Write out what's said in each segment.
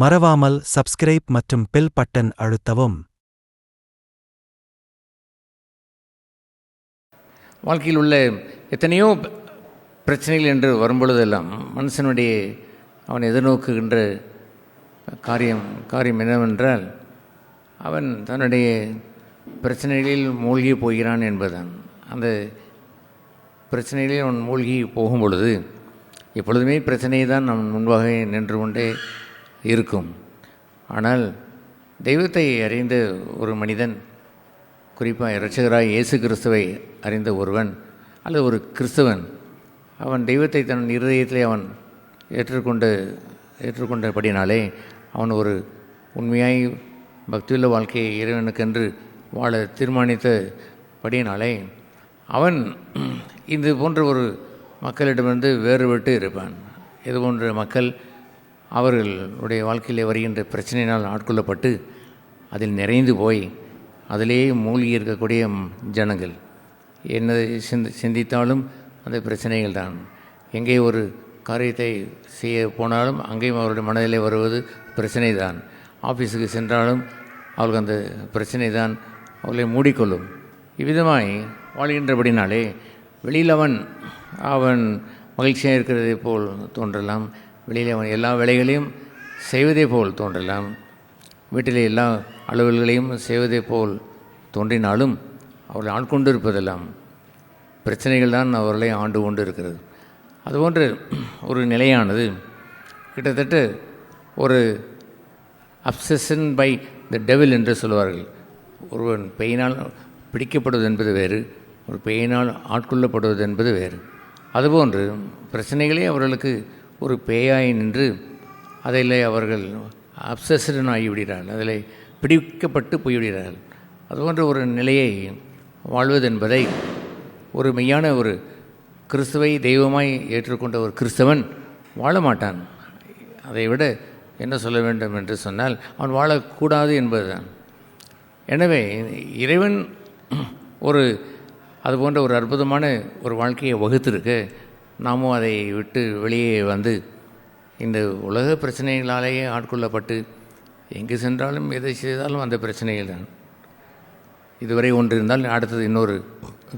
மறவாமல் சப்ஸ்கிரைப் மற்றும் bell button அழுத்தவும். வாழ்க்கையில் உள்ள எத்தனையோ பிரச்சனைகள் என்று வரும்பொழுதெல்லாம் மனுஷனுடைய அவன் எதிர்நோக்குகின்ற காரியம் காரியம் என்னவென்றால் அவன் தன்னுடைய பிரச்சனைகளில் மூழ்கி போகிறான் என்பதுதான். அந்த பிரச்சனைகளில் அவன் மூழ்கி போகும் பொழுது எப்பொழுதுமே பிரச்சனையை தான் நம் முன்பாக நின்று கொண்டே இருக்கும். ஆனால் தெய்வத்தை அறிந்த ஒரு மனிதன் குறிப்பாக இரட்சகராய் இயேசு கிறிஸ்துவை அறிந்த ஒருவன் அல்லது ஒரு கிறிஸ்தவன் அவன் தெய்வத்தை தன் இருதயத்திலே அவன் ஏற்றுக்கொண்டு ஏற்றுக்கொண்டபடினாலே அவன் ஒரு உண்மையாய் பக்தியுள்ள வாழ்க்கையை இறைவனுக்கென்று வாழ தீர்மானித்தபடியினாலே அவன் இது போன்ற ஒரு மக்களிடமிருந்து வேறுபட்டு இருப்பான். இது போன்ற மக்கள் அவர்களுடைய வாழ்க்கையில் வருகின்ற பிரச்சனையினால் ஆட்கொள்ளப்பட்டு அதில் நிறைந்து போய் அதிலேயே மூழ்கி இருக்கக்கூடிய ஜனங்கள். என்ன சிந்தி சிந்தித்தாலும் அந்த பிரச்சனைகள் தான். எங்கே ஒரு காரியத்தை செய்ய போனாலும் அங்கேயும் அவருடைய மனதிலே வருவது பிரச்சனை தான். ஆஃபீஸுக்கு சென்றாலும் அவளுக்கு அந்த பிரச்சனை தான் அவர்களை மூடிக்கொள்ளும். இவ்விதமாய் வாழ்கின்றபடினாலே வெளியில் அவன் அவன் மகிழ்ச்சியாக இருக்கிறதை போல் தோன்றலாம். வெளியில் அவன் எல்லா வேலைகளையும் செய்வதே போல் தோன்றலாம். வீட்டிலே எல்லா அலுவல்களையும் செய்வதே போல் தோன்றினாலும் அவர்கள் ஆட்கொண்டு இருப்பதெல்லாம் பிரச்சனைகள் தான் அவர்களை ஆண்டு கொண்டு இருக்கிறது அதுபோன்று ஒரு நிலையானது கிட்டத்தட்ட ஒரு அப்சஷன் பை த டெவில் என்று சொல்வார்கள் ஒருவன் பெயினால் பிடிக்கப்படுவது என்பது வேறு ஒரு பெயினால் ஆட்கொள்ளப்படுவது என்பது வேறு. அதுபோன்று பிரச்சனைகளே அவர்களுக்கு ஒரு பேயாய் நின்று அதில் அவர்கள் அப்சஸ்டன் ஆகிவிடுகிறார்கள். அதில் பிடிக்கப்பட்டு போய்விடுகிறார்கள். அதுபோன்ற ஒரு நிலையை வாழ்வதென்பதை ஒரு மெய்யான ஒரு கிறிஸ்துவை தெய்வமாய் ஏற்றுக்கொண்ட ஒரு கிறிஸ்தவன் வாழ மாட்டான் அதை விட என்ன சொல்ல வேண்டும் என்று சொன்னால் அவன் வாழக்கூடாது என்பதுதான். எனவே இறைவன் ஒரு அது போன்ற ஒரு அற்புதமான ஒரு வாழ்க்கையை வகுத்திருக்கு. நாமும் அதை விட்டு வெளியே வந்து இந்த உலக பிரச்சனைகளாலேயே ஆட்கொள்ளப்பட்டு எங்கு சென்றாலும் எதை செய்தாலும் அந்த பிரச்சனைகள் தான். இதுவரை ஒன்று இருந்தால் அடுத்தது இன்னொரு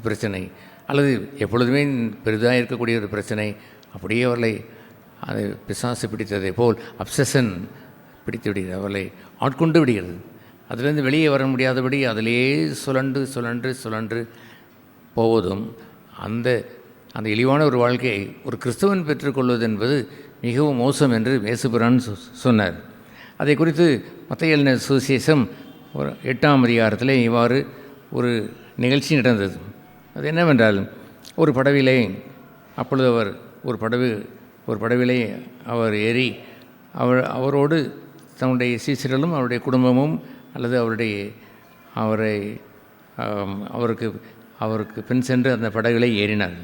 பிரச்சனை. அல்லது எப்பொழுதுமே பெரிதாக இருக்கக்கூடிய ஒரு பிரச்சனை. அப்படியே அவர்களை அது பிசாசு பிடித்ததை போல் அப்சஷன் பிடித்து விடுகிறது. அவர்களை ஆட்கொண்டு விடுகிறது. அதிலிருந்து வெளியே வர முடியாதபடி அதிலேயே சுழன்று சுழன்று சுழன்று போவதும் அந்த அந்த இழிவான ஒரு வாழ்க்கையை ஒரு கிறிஸ்தவன் பெற்றுக்கொள்வது என்பது மிகவும் மோசம் என்று மேசுபிரான் சொன்னார். அதை குறித்து மத்தையல் சுசேஷம் ஒரு எட்டாம் அதிகாரத்தில் இவ்வாறு ஒரு நிகழ்ச்சி நடந்தது. அது என்னவென்றால் ஒரு படவிலே அப்பொழுது அவர் ஒரு படகு ஒரு படவிலே அவர் ஏறி அவர் அவரோடு தன்னுடைய சீசர்களும் அவருடைய குடும்பமும் அல்லது அவருடைய அவரை அவருக்கு அவருக்கு பின் சென்று அந்த படகுகளை ஏறினார்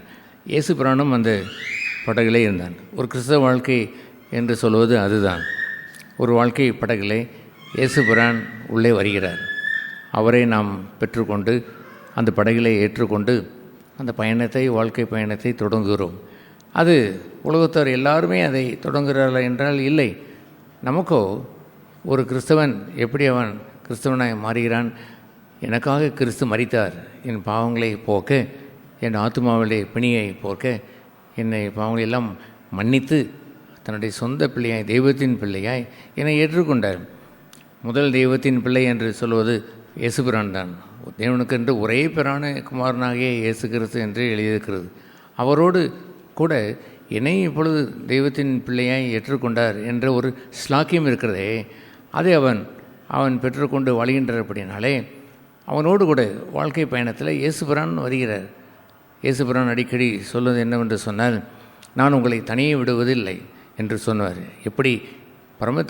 இயேசு பிரானும் அந்த படகிலே இருந்தான். ஒரு கிறிஸ்தவ வாழ்க்கை என்று சொல்வது அதுதான். ஒரு வாழ்க்கை படகிலே இயேசு பிரான் உள்ளே வருகிறார். அவரை நாம் பெற்றுக்கொண்டு அந்த படகிலே ஏற்றுக்கொண்டு அந்த பயணத்தை வாழ்க்கை பயணத்தை தொடங்குகிறோம். அது உலகத்தார் எல்லாருமே அதை தொடங்குகிறார்கள் என்றால் இல்லை. நமக்கோ ஒரு கிறிஸ்தவன் எப்படி அவன் கிறிஸ்தவனாக மாறுகிறான்? எனக்காக கிறிஸ்து மறித்தார் என் பாவங்களை போக்க என் ஆத்மாவிலே பிணியை போர்க்க என்னை பாவங்களெல்லாம் மன்னித்து தன்னுடைய சொந்த பிள்ளையாய் தெய்வத்தின் பிள்ளையாய் என்னை ஏற்றுக்கொண்டார். முதல் தெய்வத்தின் பிள்ளை என்று சொல்வது இயேசுபிரான் தான் தேவனுக்கென்று ஒரே பிரான குமாரனாகிய இயேசு கிறிஸ்து என்று எழுதியிருக்கிறது. அவரோடு கூட என்னை இப்பொழுது தெய்வத்தின் பிள்ளையாய் ஏற்றுக்கொண்டார் என்ற ஒரு ஸ்லாக்கியம் இருக்கிறதே அதை அவன் அவன் பெற்றுக்கொண்டு வழிகின்றபடினாலே அவனோடு கூட வாழ்க்கை பயணத்தில் இயேசுபிரான் வருகிறார். இயேசுபிரான் அடிக்கடி சொல்வது என்னவென்று சொன்னால் நான் உங்களை தனியே விடுவதில்லை என்று சொன்னார் எப்படி? பரம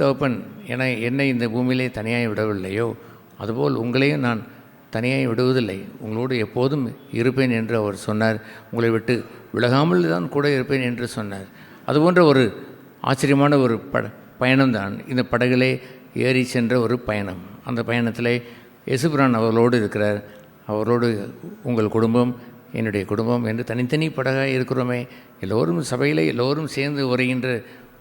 என என்னை இந்த பூமியிலே தனியாக விடவில்லையோ அதுபோல் உங்களையும் நான் தனியாக விடுவதில்லை. உங்களோடு எப்போதும் இருப்பேன் என்று அவர் சொன்னார். உங்களை விட்டு விலகாமல் தான் கூட இருப்பேன் என்று சொன்னார். அதுபோன்ற ஒரு ஆச்சரியமான ஒரு ப பயணம்தான். இந்த படகிலே ஏறி சென்ற ஒரு பயணம். அந்த பயணத்திலே யேசுபிரான் அவர்களோடு இருக்கிறார். அவரோடு உங்கள் குடும்பம் என்னுடைய குடும்பம் என்று தனித்தனி படகாக இருக்கிறோமே. எல்லோரும் சபையில் எல்லோரும் சேர்ந்து உரைகின்ற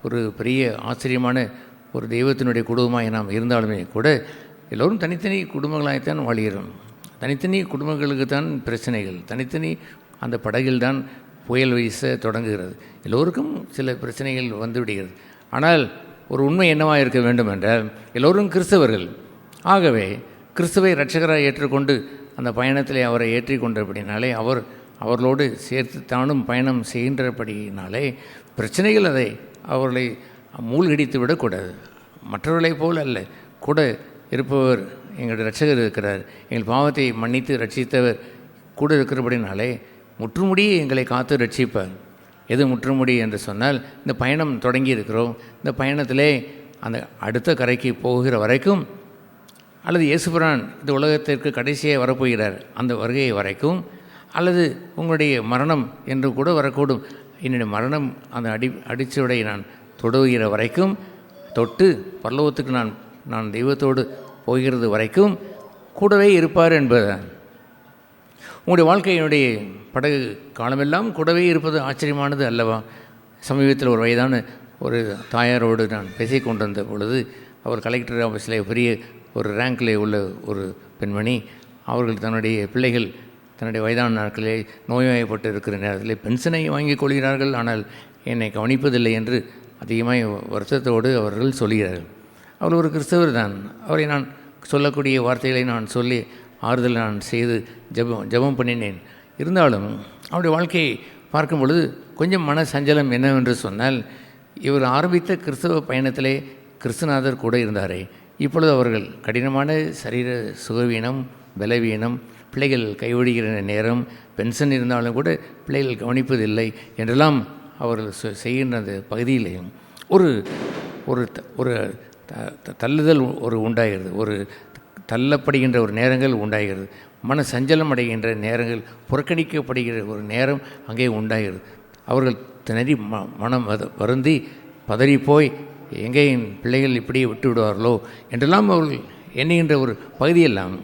ஒரு பெரிய ஆச்சரியமான ஒரு தெய்வத்தினுடைய குடும்பமாக நாம் இருந்தாலுமே கூட எல்லோரும் தனித்தனி குடும்பங்களாகத்தான் வாழ்கிறோம். தனித்தனி குடும்பங்களுக்கு தான் பிரச்சனைகள் தனித்தனி அந்த படகில் தான் புயல் வீச தொடங்குகிறது. எல்லோருக்கும் சில பிரச்சனைகள் வந்துவிடுகிறது. ஆனால் ஒரு உண்மை என்னவாக இருக்க வேண்டும் என்றால் எல்லோரும் கிறிஸ்தவர்கள். ஆகவே கிறிஸ்துவை ரட்சகராக ஏற்றுக்கொண்டு அந்த பயணத்தில் அவரை ஏற்றிக்கொண்டபடினாலே அவர் அவர்களோடு சேர்த்து தானும் பயணம் செய்கின்றபடியினாலே பிரச்சனைகள் அதை அவர்களை மூழ்கடித்து விடக்கூடாது. மற்றவர்களைப் போல் அல்ல. கூட இருப்பவர் எங்களுடைய ரட்சகர் இருக்கிறார். எங்கள் பாவத்தை மன்னித்து ரட்சித்தவர் கூட இருக்கிறபடினாலே முற்றுமுடியே எங்களை காத்து ரட்சிப்பார் எது முற்றுமுடி என்று சொன்னால் இந்த பயணம் தொடங்கி இருக்கிறோம். இந்த பயணத்திலே அந்த அடுத்த கரைக்கு போகிற வரைக்கும் அல்லது இயேசுபிரான் இந்த உலகத்திற்கு கடைசியாக வரப்போகிறார் அந்த வருகை வரைக்கும் அல்லது உங்களுடைய மரணம் என்று கூட வரக்கூடும். என்னுடைய மரணம் அந்த அடி அடிச்சுவடை நான் தொடுகிற வரைக்கும் தொட்டு பல்லவத்துக்கு நான் நான் தெய்வத்தோடு போகிறது வரைக்கும் கூடவே இருப்பார் என்பதுதான் உங்களுடைய வாழ்க்கையினுடைய படகு காலமெல்லாம் கூடவே இருப்பது ஆச்சரியமானது அல்லவா? சமீபத்தில் ஒரு வயதான ஒரு தாயாரோடு நான் பேசிக் கொண்டிருந்த பொழுது அவர் கலெக்டர் ஆஃபீஸில் பெரிய ஒரு ரேங்கில் உள்ள ஒரு பெண்மணி அவர்கள் தன்னுடைய பிள்ளைகள் தன்னுடைய வயதான நாட்களிலே நோய்வாய்ப்பட்டு இருக்கிற நேரத்தில் பென்ஷனை வாங்கிக் கொள்கிறார்கள். ஆனால் என்னை கவனிப்பதில்லை என்று அதிகமாக வருத்தத்தோடு அவர்கள் சொல்கிறார்கள். அவர் ஒரு கிறிஸ்தவர் தான். அவரை நான் சொல்லக்கூடிய வார்த்தைகளை நான் சொல்லி ஆறுதல் நான் செய்து ஜெபம் ஜெபம் பண்ணினேன். இருந்தாலும் அவருடைய வாழ்க்கையை பார்க்கும் பொழுது கொஞ்சம் மன சஞ்சலம் என்னவென்று சொன்னால் இவர் ஆரம்பித்த கிறிஸ்தவ பயணத்திலே கிறிஸ்துநாதர் கூட இருந்தாரே. இப்பொழுது அவர்கள் கடினமான சரீர சுகவீனம் பலவீனம் பிள்ளைகள் கைவிடுகிற நேரம் பென்ஷன் இருந்தாலும் கூட பிள்ளைகள் கவனிப்பதில்லை என்றெல்லாம் அவர்கள் செ- செய்கின்ற அந்த பகுதியிலையும் ஒரு ஒரு த- ஒரு த- தள்ளுதல் ஒரு உண்டாகிறது. ஒரு தள்ளப்படுகின்ற ஒரு நேரங்கள் உண்டாகிறது. மன சஞ்சலம் அடைகின்ற நேரங்கள் புறக்கணிக்கப்படுகிற ஒரு நேரம் அங்கே உண்டாகிறது. அவர்கள் திணறி ம மனம் வருந்தி பதறிப்போய் எங்கே என் பிள்ளைகள் இப்படியே விட்டு விடுவார்களோ என்றெல்லாம் அவர்கள் எண்ணுகின்ற ஒரு பகுதியெல்லாம்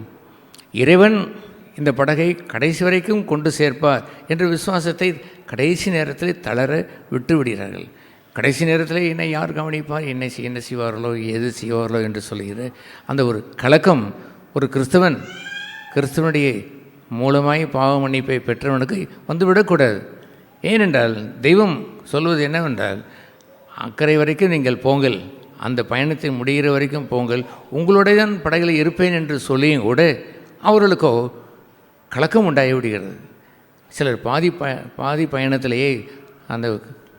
இறைவன் இந்த படகை கடைசி வரைக்கும் கொண்டு சேர்ப்பார் என்ற விசுவாசத்தை கடைசி நேரத்தில் தளர விட்டு விடுகிறார்கள் கடைசி நேரத்தில் என்னை யார் கவனிப்பார்? என்னை செய்- என்ன செய்வார்களோ? எது செய்வார்களோ என்று சொல்கிற அந்த ஒரு கலக்கம் ஒரு கிறிஸ்தவன் கிறிஸ்தவனுடைய மூலமாய் பாவ மன்னிப்பை பெற்றவனுக்கு வந்துவிடக்கூடாது. ஏனென்றால் தெய்வம் சொல்வது என்னவென்றால் அக்கறை வரைக்கும் நீங்கள் போங்கள். அந்த பயணத்தை முடிகிற வரைக்கும் போங்கள். உங்களுடையதான் படகில் இருப்பேன் என்று சொல்லியும் கூட அவர்களுக்கோ கலக்கம் உண்டாகி விடுகிறது. சிலர் பாதி ப பாதி பயணத்திலேயே அந்த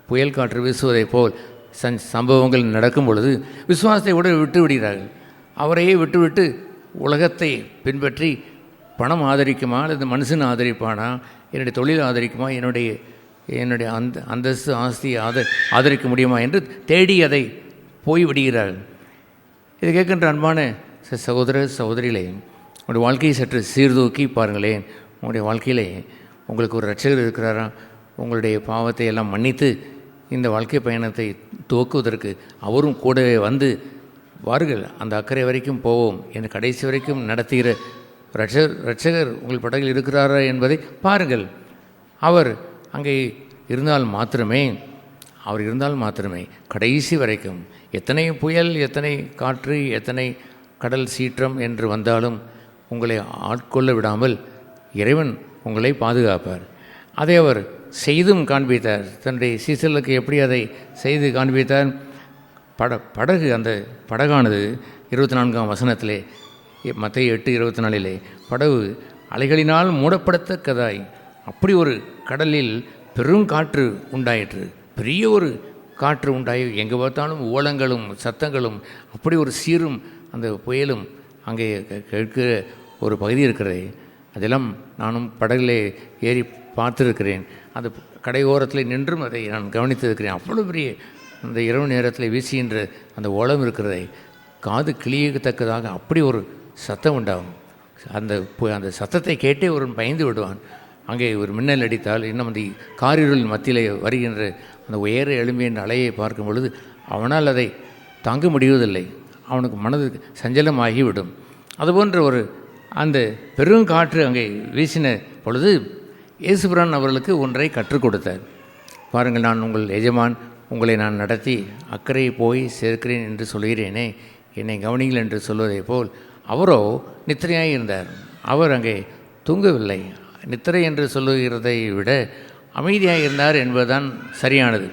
புயல் காற்று வீசுவதைப் போல் சன் சம்பவங்கள் நடக்கும் பொழுது விசுவாசத்தை கூட விட்டு விடுகிறார்கள். அவரையே விட்டுவிட்டு உலகத்தை பின்பற்றி பணம் ஆதரிக்குமா அல்லது மனுஷன் ஆதரிப்பானா? என்னுடைய தொழில் ஆதரிக்குமா? என்னுடைய என்னுடைய அந்த அந்தஸ்து ஆஸ்தி ஆத ஆதரிக்க முடியுமா என்று தேடி அதை போய் விடுகிறார்கள் இதை கேட்கின்ற அன்பான ச- சகோதர சகோதரிகளே உங்களுடைய வாழ்க்கையை சற்று சீர்தூக்கி பாருங்களேன். உங்களுடைய வாழ்க்கையிலே உங்களுக்கு ஒரு ரட்சகர் இருக்கிறாரா? உங்களுடைய பாவத்தை எல்லாம் மன்னித்து இந்த வாழ்க்கை பயணத்தை துவக்குவதற்கு அவரும் கூடவே வந்து வாருங்கள். அந்த அக்கறை வரைக்கும் போவோம். என்று கடைசி வரைக்கும் நடத்துகிற ரட்சகர் ரட்சகர் உங்கள் படகில் இருக்கிறாரா என்பதை பாருங்கள். அவர் அங்கே இருந்தால் மாத்திரமே அவர் இருந்தால் மாத்திரமே. கடைசி வரைக்கும் எத்தனை புயல் எத்தனை காற்று எத்தனை கடல் சீற்றம் என்று வந்தாலும் உங்களை ஆட்கொள்ள விடாமல் இறைவன் உங்களை பாதுகாப்பார். அதை அவர் செய்தும் காண்பித்தார். தன்னுடைய சீசலுக்கு எப்படி அதை செய்து காண்பித்தார்? பட படகு அந்த படகானது இருபத்தி நான்காம் வசனத்திலே மற்ற எட்டு இருபத்தி நாலிலே படகு அலைகளினால் மூடப்படத்தக்கதாய் அப்படி ஒரு கடலில் பெரும் காற்று உண்டாயிற்று. பெரிய ஒரு காற்று உண்டாயி எங்கே பார்த்தாலும் ஓலங்களும் சத்தங்களும் அப்படி ஒரு சீரும் அந்த புயலும் அங்கே கேட்கிற ஒரு பகுதி இருக்கிறது. அதெல்லாம் நானும் படகிலே ஏறி பார்த்துருக்கிறேன். அந்த கடையோரத்தில் நின்றும் அதை நான் கவனித்திருக்கிறேன். அவ்வளோ பெரிய அந்த இரவு நேரத்தில் வீசுகின்ற அந்த ஓலம் இருக்கிறதை. காது கிளியத்தக்கதாக அப்படி ஒரு சத்தம் உண்டாகும். அந்த பு- அந்த சத்தத்தை கேட்டே ஒருவன் பயந்து விடுவான். அங்கே ஒரு மின்னல் அடித்தால் இன்னும் அந்த காரிருள் மத்தியிலே வருகின்ற அந்த உயர எழும்பிய அலையை பார்க்கும் பொழுது அவனால் அதை தாங்க முடிவதில்லை. அவனுக்கு மனது சஞ்சலமாகிவிடும். அதுபோன்ற ஒரு அந்த பெருங்காற்று அங்கே வீசின பொழுது இயேசுபிரான் அவர்களுக்கு ஒன்றை கற்றுக் கொடுத்தார். பாருங்கள் நான் உங்கள் எஜமான். உங்களை நான் நடத்தி அக்கறை போய் சேர்க்கிறேன் என்று சொல்கிறேனே. என்னை கவனிங்கள் என்று சொல்வதைப் போல் அவரோ நித்திரையாக இருந்தார். அவர் அங்கே தூங்கவில்லை. நித்திரை என்று சொல்லுகிறதை விட அமைதியாக இருந்தார் என்பதுதான் சரியானது.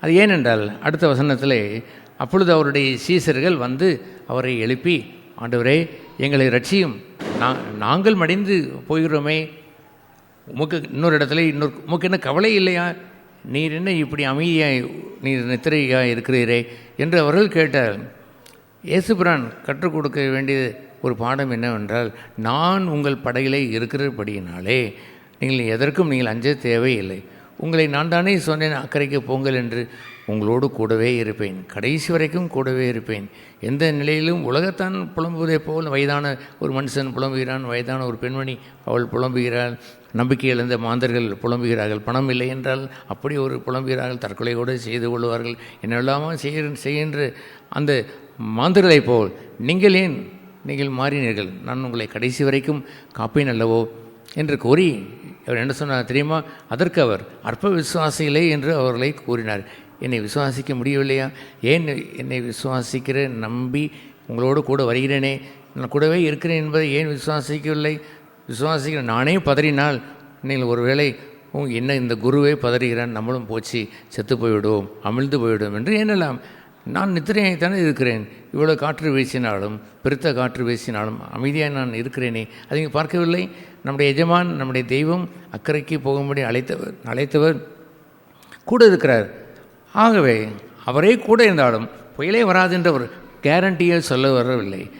அது ஏனென்றால் அடுத்த வசனத்தில் அப்பொழுது அவருடைய சீசர்கள் வந்து அவரை எழுப்பி ஆண்டவரே எங்களை ரட்சியும் நாங்கள் மடிந்து போகிறோமே. உமக்கு இன்னொரு இடத்துல இன்னொரு உமக்கு என்ன கவலை இல்லையா? நீர் என்ன இப்படி அமைதியாக நீர் நித்திரையாக இருக்கிறீரே? என்று அவர்கள் கேட்டார். இயேசுபிரான் கற்றுக் கொடுக்க வேண்டியது ஒரு பாடம் என்னவென்றால் நான் உங்கள் படையிலே இருக்கிறபடியினாலே நீங்கள் எதற்கும் நீங்கள் அஞ்ச தேவையில்லை. உங்களை நான் தானே சொன்னேன் அக்கறைக்கு போங்கள் என்று உங்களோடு கூடவே இருப்பேன். கடைசி வரைக்கும் கூடவே இருப்பேன். எந்த நிலையிலும் உலகத்தான் புலம்புவதை போல் வயதான ஒரு மனுஷன் புலம்புகிறான் வயதான ஒரு பெண்மணி அவள் புலம்புகிறாள் நம்பிக்கை இழந்த மாந்தர்கள் புலம்புகிறார்கள் பணம் இல்லை என்றால் அப்படி ஒரு புலம்புகிறார்கள் தற்கொலை கூட செய்து கொள்வார்கள். என்னெல்லாமோ செய்ய செய்கின்ற அந்த மாந்தர்களைப் போல் நீங்கள் ஏன் நீங்கள் மாறினீர்கள். நான் உங்களை கடைசி வரைக்கும் காப்பேன் அல்லவோ? என்று கூறி அவர் என்ன சொன்னார் தெரியுமா? அதற்கு அவர் அற்ப விசுவாசிகளே என்று அவர்களை கூறினார். என்னை விசுவாசிக்க முடியவில்லையா? ஏன் என்னை விசுவாசிக்கிற நம்பி உங்களோடு கூட வருகிறேனே? நான் கூடவே இருக்கிறேன் என்பதை ஏன் விசுவாசிக்கவில்லை? விசுவாசிக்கிற நானே பதறினால் நீங்கள் ஒருவேளை உங்க என்ன இந்த குருவே பதறுகிறான் நம்மளும் போச்சு செத்து போய்விடுவோம் அமிழ்ந்து போய்விடுவோம் என்று எண்ணலாம். நான் நித்திரையாகத்தானே இருக்கிறேன். இவ்வளோ காற்று வீசினாலும் பெருத்த காற்று வீசினாலும் அமைதியாக நான் இருக்கிறேனே. அதை நீங்கள் பார்க்கவில்லை. நம்முடைய எஜமான் நம்முடைய தெய்வம் அக்கறைக்கு போகும்படி அழைத்தவர் அழைத்தவர் கூட இருக்கிறார். ஆகவே அவரே கூட இருந்தாலும் புயலே வராது என்ற ஒரு கேரண்டியை சொல்ல வரவில்லை.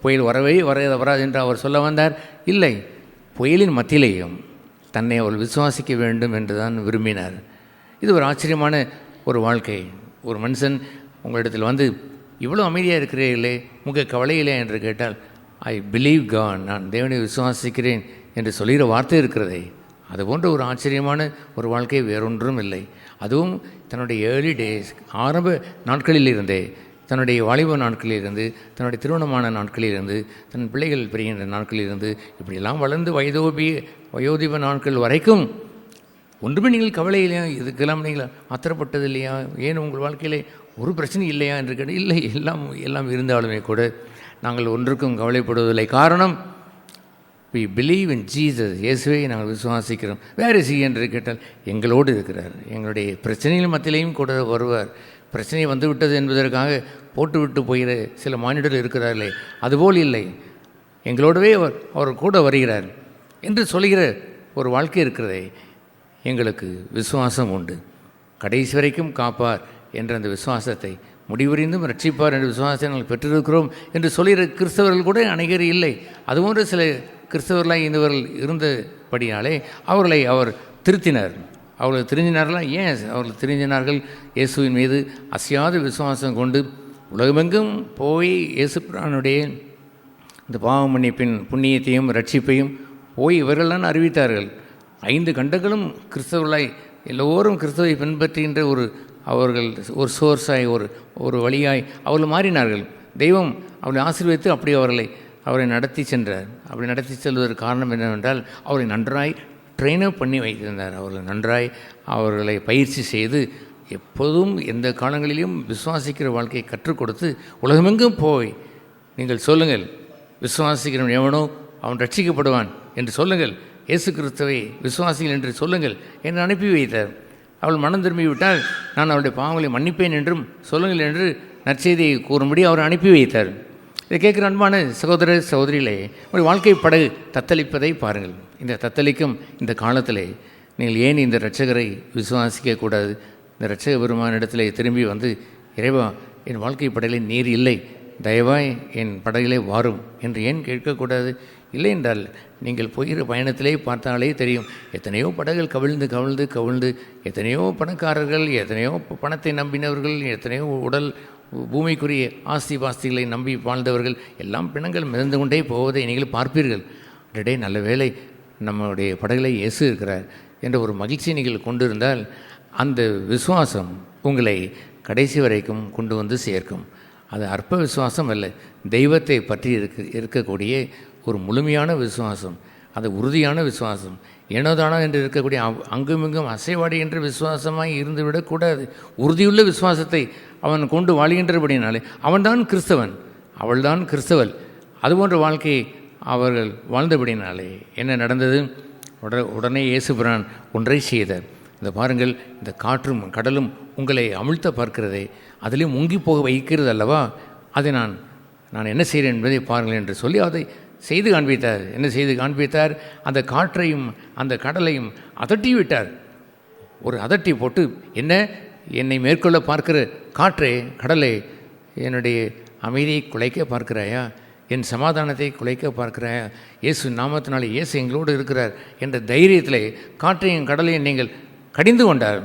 புயல் வரவே வர வராது என்று அவர் சொல்ல வந்தார். இல்லை புயலின் மத்தியிலேயும் தன்னை அவர் விசுவாசிக்க வேண்டும் என்று தான் விரும்பினார். இது ஒரு ஆச்சரியமான ஒரு வாழ்க்கை. ஒரு மனுஷன் உங்களிடத்தில் வந்து இவ்வளோ அமைதியாக இருக்கிறீர்களே முக கவலையிலே என்று கேட்டால் ஐ பிலீவ் கான் நான் தேவனை விசுவாசிக்கிறேன் என்று சொல்கிற வார்த்தை இருக்கிறதே. அது போன்ற ஒரு ஆச்சரியமான ஒரு வாழ்க்கை வேறொன்றும் இல்லை. அதுவும் தன்னுடைய ஏர்லி டேஸ் ஆரம்ப நாட்களில் இருந்தே தன்னுடைய வாலிப நாட்களிலிருந்து தன்னுடைய திருமணமான நாட்களிலிருந்து தன் பிள்ளைகள் பெறுகின்ற நாட்களிலிருந்து இப்படியெல்லாம் வளர்ந்து வயதோபி வயோதிப நாட்கள் வரைக்கும் ஒன்றுமே நீங்கள் கவலை இல்லையா இதுக்கெல்லாம் நீங்கள் அத்தரப்பட்டது இல்லையா ஏன் உங்கள் வாழ்க்கையிலே ஒரு பிரச்சனை இல்லையா என்று கேட்டு இல்லை எல்லாம் எல்லாம் இருந்தாலுமே கூட நாங்கள் ஒன்றுக்கும் கவலைப்படுவதில்லை. காரணம் வி பிலீவ் இன் ஜீசஸ் இயேசுவை நாங்கள் விசுவாசிக்கிறோம். வேறு சி என்று கேட்டால் எங்களோடு இருக்கிறார். எங்களுடைய பிரச்சனைகள் மத்தியிலையும் கூட வருவார். பிரச்சனை வந்துவிட்டது என்பதற்காக போட்டுவிட்டு போகிற சில மானிடர்கள் இருக்கிறார்களே அதுபோல் இல்லை. எங்களோடவே அவர் அவர் கூட வருகிறார் என்று சொல்கிற ஒரு வாழ்க்கை இருக்கிறதே. எங்களுக்கு விசுவாசம் உண்டு. கடைசி வரைக்கும் காப்பார். என்ற அந்த விசுவாசத்தை முடிவறிந்தும் ரட்சிப்பார் என்ற விசுவாசத்தை நாங்கள் பெற்றிருக்கிறோம் என்று சொல்கிற கிறிஸ்தவர்கள் கூட அநேகர் இல்லை. அதுபோன்ற சில கிறிஸ்தவர்களாக இருந்தவர்கள் இருந்தபடியாலே அவர்களை அவர் திருத்தினார். அவர்கள் தெரிஞ்சினார்களா ஏன் அவர்கள் தெரிஞ்சினார்கள் இயேசுவின் மீது அசையாத விசுவாசம் கொண்டு உலகமெங்கும் போய் இயேசு பிரானுடைய இந்த பாவ மன்னிப்பின் புண்ணியத்தையும் ரட்சிப்பையும் போய் இவர்கள்லாம் அறிவித்தார்கள். ஐந்து கண்டங்களும் கிறிஸ்தவர்களாய் எல்லோரும் கிறிஸ்தவை பின்பற்றுகின்ற ஒரு அவர்கள் ஒரு சோர்ஸாய் ஒரு ஒரு வழியாய் அவர்கள் மாறினார்கள். தெய்வம் அவளை ஆசீர்வதித்து அப்படி அவர்களை அவரை நடத்தி சென்றார். அப்படி நடத்தி செல்வதற்கு காரணம் என்னவென்றால் அவரை நன்றாய் ட்ரெயினப் பண்ணி வைத்திருந்தார். அவர்களை நன்றாய் அவர்களை பயிற்சி செய்து எப்போதும் எந்த காலங்களிலும் விசுவாசிக்கிற வாழ்க்கையை கற்றுக் கொடுத்து உலகமெங்கும் போய் நீங்கள் சொல்லுங்கள் விசுவாசிக்கிறவன் எவனோ அவன் ரட்சிக்கப்படுவான் என்று சொல்லுங்கள் இயேசு கிறிஸ்துவை விசுவாசிகள் என்று சொல்லுங்கள் என்று அனுப்பி வைத்தார். அவள் மனம் திரும்பி விட்டால் நான் அவளுடைய பாவங்களை மன்னிப்பேன் என்றும் சொல்லுங்கள் என்று நற்செய்தியை கூறும்படி அவர் அனுப்பி வைத்தார். இதை கேட்குற அன்பான சகோதர சகோதரிகளே உங்கள் வாழ்க்கை படகு தத்தளிப்பதை பாருங்கள். இந்த தத்தளிக்கும் இந்த காலத்தில் நீங்கள் ஏன் இந்த இரட்சகரை விசுவாசிக்கக்கூடாது இந்த இரட்சக பெருமானிடத்தில் திரும்பி வந்து இறைவா என் வாழ்க்கை படகிலே நீர் இல்லை. தயவாய் என் படகிலே வாரும் என்று ஏன் கேட்கக்கூடாது இல்லை என்றால் நீங்கள் போகிற பயணத்திலே பார்த்தாலே தெரியும். எத்தனையோ படகுகள் கவிழ்ந்து கவிழ்ந்து கவிழ்ந்து எத்தனையோ பணக்காரர்கள் எத்தனையோ பணத்தை நம்பினவர்கள் எத்தனையோ உடல் பூமிக்குரிய ஆஸ்தி பாஸ்திகளை நம்பி வாழ்ந்தவர்கள் எல்லாம் பிணங்கள் மிதந்து கொண்டே போவதை நீங்கள் பார்ப்பீர்கள். டே நல்ல வேலை நம்முடைய படகுல இயேசு இருக்கிறார் என்ற ஒரு மகிழ்ச்சியை நீங்கள் கொண்டிருந்தால் அந்த விசுவாசம் உங்களை கடைசி வரைக்கும் கொண்டு வந்து சேர்க்கும். அது அற்ப விசுவாசம் அல்ல தெய்வத்தை பற்றி இருக்க இருக்கக்கூடிய ஒரு முழுமையான விசுவாசம் அது உறுதியான விசுவாசம். ஏனோதானோ என்று இருக்கக்கூடிய அங்குமிங்கும் அசைவாடி என்று விசுவாசமாய் இருந்துவிடக்கூடாது உறுதியுள்ள விசுவாசத்தை அவன் கொண்டு வாழ்கின்றபடினாலே அவன்தான் கிறிஸ்தவன் அவள்தான் கிறிஸ்தவள். அதுபோன்ற வாழ்க்கையை அவர்கள் வாழ்ந்தபடினாலே என்ன நடந்தது? உட உடனே இயேசுபிரான் ஒன்றை செய்தார். இந்த பாருங்கள் இந்த காற்றும் கடலும் உங்களை அமிழ்த்த பார்க்கிறதே அதிலே முங்கி போக வைக்கிறது அல்லவா அதை நான் நான் என்ன செய்கிறேன் என்பதை பாருங்கள் என்று சொல்லி அதை செய்து காண்பித்தார். என்ன செய்து காண்பித்தார்? அந்த காற்றையும் அந்த கடலையும் அதட்டி விட்டார். ஒரு அதட்டி போட்டு என்ன? என்னை மேற்கொள்ள பார்க்கிற காற்றே கடலே என்னுடைய அமைதியை குலைக்க பார்க்கிறாயா? என் சமாதானத்தை குலைக்க பார்க்கிறாயா? இயேசு நாமத்தினாலே இயேசு எங்களோடு இருக்கிறார் என்ற தைரியத்திலே காற்றையும் கடலையும் நீங்கள் கடிந்து கொண்டார்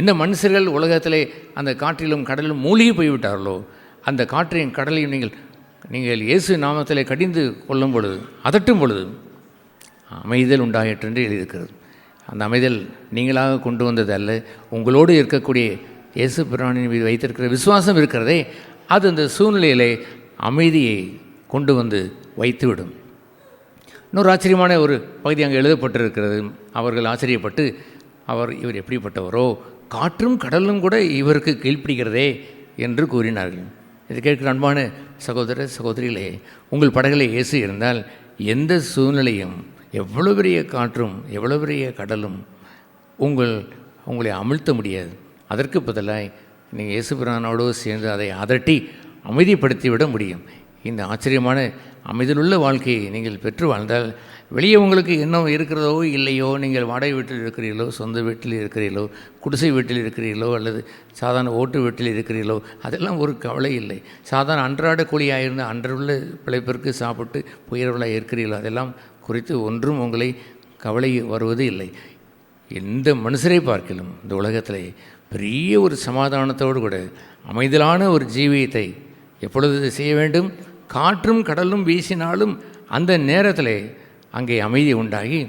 எந்த மனுஷர்கள் உலகத்திலே அந்த காற்றிலும் கடலிலும் மூழ்கி போய்விட்டார்களோ? அந்த காற்றையும் கடலையும் நீங்கள் நீங்கள் இயேசு நாமத்திலே கடிந்து கொள்ளும் பொழுது அதட்டும் பொழுது அமைதல் உண்டாயிற்று என்று எழுதியிருக்கிறது. அந்த அமைதல் நீங்களாக கொண்டு வந்தது அல்ல. உங்களோடு இருக்கக்கூடிய இயேசு பிராணின் மீது வைத்திருக்கிற விசுவாசம் இருக்கிறதே அது அந்த சூழ்நிலையிலே அமைதியை கொண்டு வந்து வைத்துவிடும். இன்னொரு ஆச்சரியமான ஒரு பகுதி அங்கே எழுதப்பட்டிருக்கிறது. அவர்கள் ஆச்சரியப்பட்டு அவர் இவர் எப்படிப்பட்டவரோ? காற்றும் கடலும் கூட இவருக்கு கீழ்ப்பிடிக்கிறதே என்று கூறினார்கள். இது கேட்கிற அன்பான சகோதர சகோதரிகளே உங்கள் படகளை இயேசு இருந்தால் எந்த சூழ்நிலையும் எவ்வளோ பெரிய காற்றும் எவ்வளோ பெரிய கடலும் உங்கள் உங்களை அமிழ்த்த முடியாது. அதற்கு பதிலாய் நீங்கள் இயேசுபிரானோடு சேர்ந்து அதை அதட்டி அமைதிப்படுத்தி விட முடியும். இந்த ஆச்சரியமான அமைதியுள்ள வாழ்க்கையை நீங்கள் பெற்று வாழ்ந்தால் வெளியே உங்களுக்கு இன்னும் இருக்கிறதோ இல்லையோ நீங்கள் வாடகை வீட்டில் இருக்கிறீர்களோ சொந்த வீட்டில் இருக்கிறீர்களோ குடிசை வீட்டில் இருக்கிறீர்களோ அல்லது சாதாரண ஓட்டு வீட்டில் இருக்கிறீர்களோ அதெல்லாம் ஒரு கவலை இல்லை. சாதாரண அன்றாட கூலியாக இருந்து அன்றுள்ள பிழைப்பிற்கு சாப்பிட்டு புயர்வலாக இருக்கிறீர்களோ அதெல்லாம் குறித்து ஒன்றும் உங்களை கவலை வருவது இல்லை. எந்த மனுஷரை பார்க்கலும் இந்த உலகத்தில் பெரிய ஒரு சமாதானத்தோடு கூட அமைதலான ஒரு ஜீவியத்தை எப்பொழுது செய்ய வேண்டும்? காற்றும் கடலும் வீசினாலும் அந்த நேரத்தில் அங்கே அமைதி உண்டாகி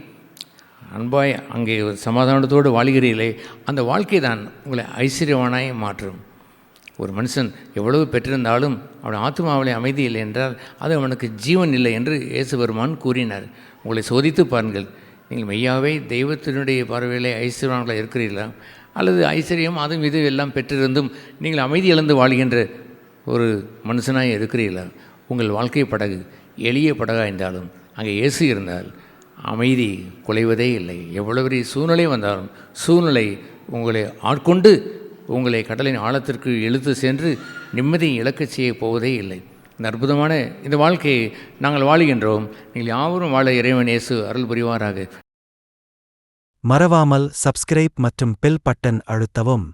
அன்பாய் அங்கே ஒரு சமாதானத்தோடு வாழ்கிறீர்களே அந்த வாழ்க்கை தான் உங்களை ஐஸ்வர்யவானாய் மாற்றும். ஒரு மனுஷன் எவ்வளவு பெற்றிருந்தாலும் அவன் ஆத்மாவிலே அமைதி இல்லை என்றால் அது அவனுக்கு ஜீவன் இல்லை என்று இயேசு பெருமான் கூறினார். உங்களை சோதித்து பாருங்கள். நீங்கள் மெய்யாவே தெய்வத்தினுடைய பார்வையிலே ஐஸ்வர்யவான்களாக இருக்கிறீர்களா? அல்லது ஐஸ்வர்யம் அதுவும் இது எல்லாம் பெற்றிருந்தும் நீங்கள் அமைதி இழந்து வாழ்கின்ற ஒரு மனுஷனாக இருக்கிறீர்களா? உங்கள் வாழ்க்கை படகு எளிய படகாக இருந்தாலும் அங்கே இயேசு இருந்தால் அமைதி குலைவதே இல்லை. எவ்வளவு பெரிய சூழ்நிலை வந்தாலும் சூழ்நிலை உங்களை ஆட்கொண்டு உங்களை கடலின் ஆழத்திற்கு இழுத்து சென்று நிம்மதியை இழக்கச் செய்ய போவதே இல்லை. இந்த அற்புதமான இந்த வாழ்க்கையை நாங்கள் வாழுகின்றோம். நீங்கள் யாவரும் வாழ இறைவன் இயேசு அருள் புரிவாராக. மறவாமல் சப்ஸ்கிரைப் மற்றும் பெல் பட்டன் அழுத்தவும்.